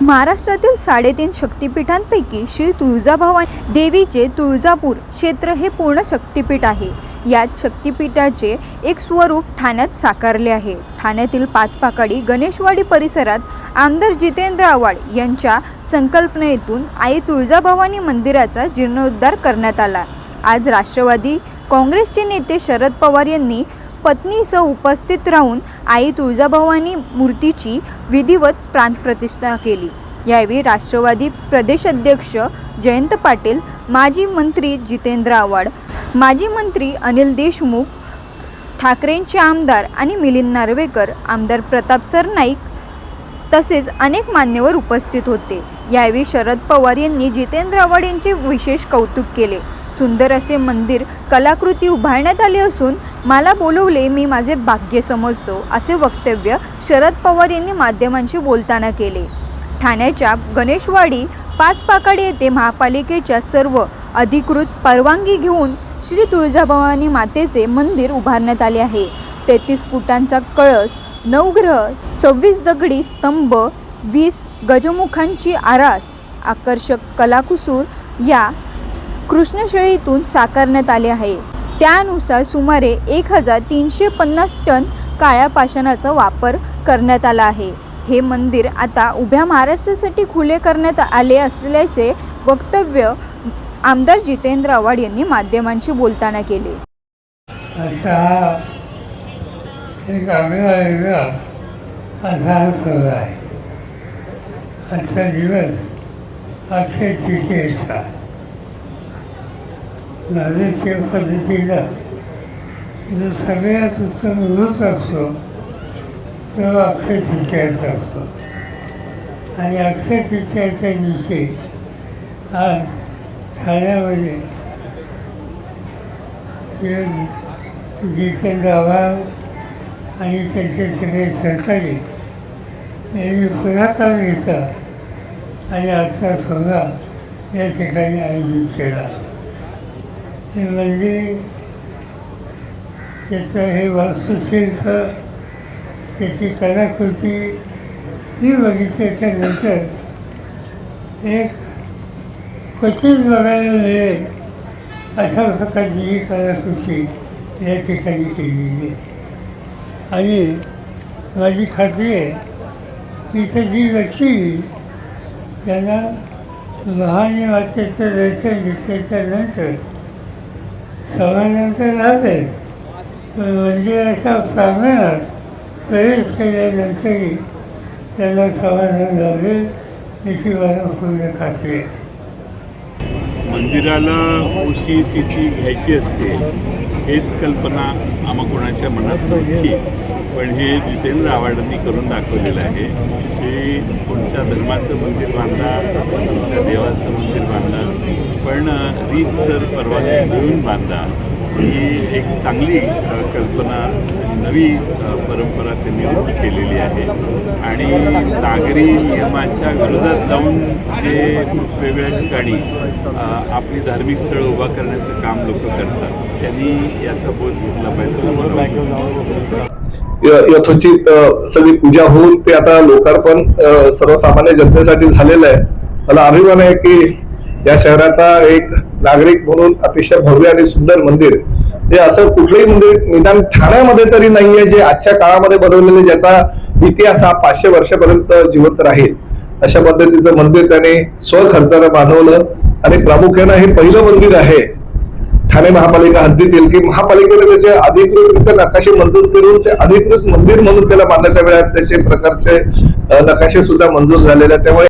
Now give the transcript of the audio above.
महाराष्ट्रातील साडेतीन शक्तिपीठांपैकी श्री तुळजाभवानी देवीचे तुळजापूर क्षेत्र हे पूर्ण शक्तिपीठ आहे. यात शक्तिपीठाचे एक स्वरूप ठाण्यात साकारले आहे. ठाण्यातील पाचपाकाडी गणेशवाडी परिसरात आमदार जितेंद्र आव्हाड यांच्या संकल्पनेतून आई तुळजाभवानी मंदिराचा जीर्णोद्धार करण्यात आला. आज राष्ट्रवादी काँग्रेसचे नेते शरद पवार यांनी पत्नीसह उपस्थित राहून आई तुळजाभवानी मूर्तीची विधिवत प्राणप्रतिष्ठा केली. यावेळी राष्ट्रवादी प्रदेशाध्यक्ष जयंत पाटील माजी मंत्री जितेंद्र आव्हाड माजी मंत्री अनिल देशमुख ठाकरेंचे आमदार आणि मिलिंद नार्वेकर आमदार प्रताप सरनाईक तसेच अनेक मान्यवर उपस्थित होते. यावेळी शरद पवार यांनी जितेंद्र आव्हाड यांचे विशेष कौतुक केले. सुंदर असे मंदिर कलाकृती उभारण्यात आली असून मला बोलवले मी माझे भाग्य समजतो असे वक्तव्य शरद पवार यांनी माध्यमांशी बोलताना केले. ठाण्याच्या गणेशवाडी पाचपाकाडी येथे महापालिकेच्या सर्व अधिकृत परवानगी घेऊन श्री तुळजाभवानी मातेचे मंदिर उभारण्यात आले आहे. तेहतीस फुटांचा कळस नवग्रह सव्वीस दगडी स्तंभ वीस गजमुखांची आरास आकर्षक कलाकुसूर या कृष्णशैलीतून साकारण्यात आले आहे. त्यानुसार सुमारे एक हजार तीनशे पन्नास टन काळ्या पाषाणाचा वापर करण्यात आला आहे. हे मंदिर आता उभ्या महाराष्ट्रासाठी खुले करण्यात आले असल्याचे वक्तव्य आमदार जितेंद्र आव्हाड यांनी माध्यमांशी बोलताना केले. एक आजचा दिवस राजकीय पद्धतीला जो सगळ्यात उत्तम ऋत असतो तो अक्षय तृतीयाचा असतो. आणि अक्षय तृतीयाच्या दिवशी आज ठाण्यामध्ये जितेंद्र आव्हाड आणि त्यांचे सगळे सरकारी यांनी पुढाकार घेतला आणि आजचा सोहळा या ठिकाणी आयोजित केला. हे म्हणजे त्याचं हे वास्तुशिल्प त्याची कलाकृती ती म्हणजे बघितल्याच्यानंतर एक क्वचित बघायला मिळेल अशा प्रकारची ही कलाकृती या ठिकाणी केलेली आहे. आणि माझी खात्री आहे की इथं जी व्यक्ती त्यांना महान दर्शन घेतल्याच्या नंतर समानंतर लागेल म्हणजे पण मंदिराच्या प्रांगणात प्रवेश केल्यानंतरही त्याला समाधान लाभेल याची मला पूर्ण खात्री आहे. मंदिराला ओशी सी सी घ्यायची असते हेच कल्पना आम्हा कोणाच्या मनात नव्हती. पण हे जितेंद्र आव्हाडांनी करून दाखवलेलं आहे की तुमच्या धर्माचं मंदिर बांधा तुमच्या देवाचं मंदिर बांधा पण रीतसर परवानगी घेऊन बांधा ही एक चांगली कल्पना नवी परंपरा त्यांनी उभी केलेली आहे. आणि नागरी नियमाच्या विरोधात जाऊन जे वेगवेगळ्या ठिकाणी आपली धार्मिक स्थळं उभा करण्याचं काम लोक करतात. त्यांनी याचा बोध घेतला पाहिजे. यथोचित सगळी पूजा होऊन ते आता लोकार्पण सर्वसामान्य जनतेसाठी झालेलं आहे. मला अभिमान आहे की या शहराचा एक नागरिक म्हणून अतिशय भव्य आणि सुंदर मंदिर. हे असं कुठलंही मंदिर निदान ठाण्यामध्ये तरी नाहीये जे आजच्या काळामध्ये बनवलेले ज्याचा इतिहास हा पाचशे वर्षापर्यंत जिवंत राहील. अशा पद्धतीचं मंदिर त्याने स्वखर्चानं बांधवलं आणि प्रामुख्यानं हे पहिलं मंदिर आहे. ठाणे महापालिका हद्दीत येईल की महापालिकेने त्याचे अधिकृतरित्या नकाशे मंजूर करून ते अधिकृत मंदिर म्हणून त्याला मान्यता मिळाली. त्याचे प्रकारचे नकाशे सुद्धा मंजूर झालेले त्यामुळे